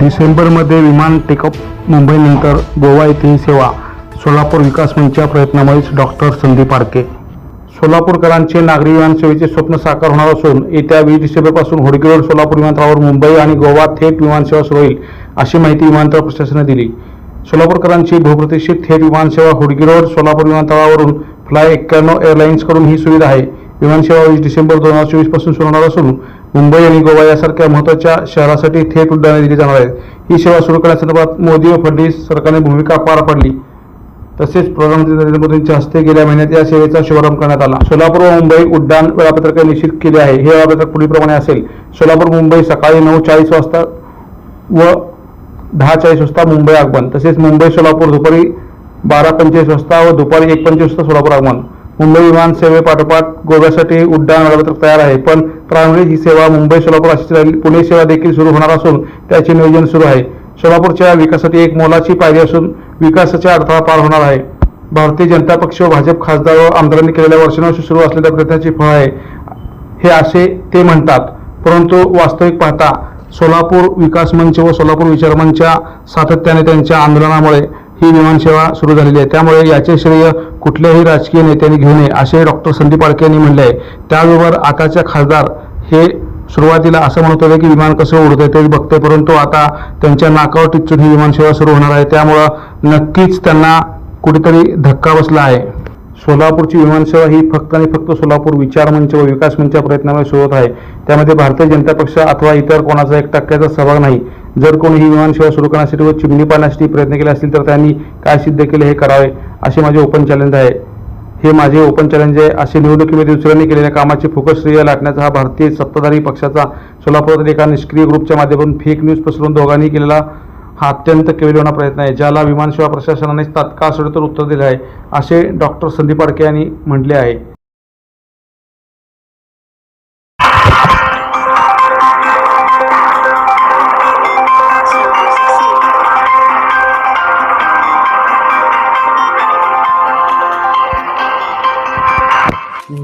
डिसेंबरमध्ये विमान टेकअप मुंबईनंतर गोवा येथे ही सेवा सोलापूर विकास मंचच्या प्रयत्नामुळेच डॉक्टर संदीप आडके. सोलापूरकरांचे नागरी विमान सेवेचे स्वप्न साकार होणार असून येत्या वीस डिसेंबरपासून होडगी रोड सोलापूर विमानतळावर मुंबई आणि गोवा थेट विमानसेवा सुरू होईल अशी माहिती विमानतळ प्रशासनाने दिली. सोलापूरकरांची बहुप्रतीक्षित थेट विमानसेवा हुडगी रोड सोलापूर विमानतळावरून फ्लाय एक्क्याण्णव एअरलाईन्सकडून ही सुविधा आहे. विमानसेवा वीस डिसेंबर दोन हजार चोवीसपासून सुरू होणार असून मुंबई आणि गोवा यासारख्या महत्त्वाच्या शहरासाठी थेट उड्डाणे दिली जाणार आहेत. ही सेवा सुरू करण्यासंदर्भात मोदी व फडणवीस सरकारने भूमिका पार पडली. तसेच प्रधानमंत्री नरेंद्र मोदींच्या हस्ते गेल्या महिन्यात या सेवेचा शुभारंभ करण्यात आला. सोलापूर व मुंबई उड्डाण वेळापत्रक निश्चित केले आहे. हे वेळापत्रक पुढीलप्रमाणे असेल. सोलापूर मुंबई सकाळी नऊ चाळीस वाजता व दहा चाळीस वाजता मुंबई आगमन. तसेच मुंबई सोलापूर दुपारी बारा पंचेचाळीस वाजता व दुपारी एक पंचवीस वाजता सोलापूर आगमन. मुंबई विमान सेवेपाठोपाठ गोव्यासाठी उड्डाण वेळापत्रक तयार आहे. पण प्रायमरी ही सेवा मुंबई सोलापूर अशीच राहील पुणे सेवा देखील सुरू होणार असून त्याचे नियोजन सुरू आहे. सोलापूरच्या विकासासाठी एक मोलाची पायरी असून विकासाचा अडथळा पार होणार आहे. भारतीय जनता पक्ष व भाजप खासदार व आमदारांनी केलेल्या वर्षानुवर्ष सुरू असलेल्या प्रयत्नाची फळ आहे. हे असे ते म्हणतात. परंतु वास्तविक पाहता सोलापूर विकास मंच व सोलापूर विचार मंचच्या सातत्याने त्यांच्या आंदोलनामुळे ही विमानसेवा सुरू झालेली आहे. त्यामुळे याचे श्रेय कुठल्याही राजकीय नेत्यांनी घेऊ नये असे डॉक्टर संदीप आडके यांनी म्हणले आहे त्याबरोबर आताच्या खासदार हे सुरुवातीला असं म्हणत होते की विमान कसं उडतंय ते बघते परंतु आता त्यांच्या नाकावर टिचून ही विमानसेवा सुरू होणार आहे. त्यामुळं नक्कीच त्यांना कुठेतरी धक्का बसला आहे. सोलापूरची विमानसेवा ही फक्त आणि फक्त सोलापूर विचार मंच व विकास मंचच्या प्रयत्नामुळे सुरू होत आहे. त्यामध्ये भारतीय जनता पक्ष अथवा इतर कोणाचा एक टक्क्याचा सहभाग नाही. जर कोणी ही विमानसेवा सुरू करण्यासाठी व चिमणी पाडण्यासाठी प्रयत्न केले असतील तर त्यांनी काय सिद्ध केले हे करावे असे माझे ओपन चॅलेंज आहे. हे माझे ओपन चॅलेंज आहे. असे निवडणुकीमध्ये दुसऱ्यांनी केलेल्या कामाचे फोकस श्रेय लाटण्याचा हा भारतीय सत्ताधारी पक्षाचा सोलापुरातील एका निष्क्रिय ग्रुपच्या माध्यमातून फेक न्यूज पसरून दोघांनी केलेला हा अत्यंत केविलवाणा प्रयत्न आहे ज्याला विमानसेवा प्रशासनाने तात्काळ सडोतर उत्तर दिले आहे असे डॉक्टर संदीप आडके यांनी म्हटले आहे.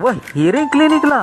व हिरे क्लिनिकला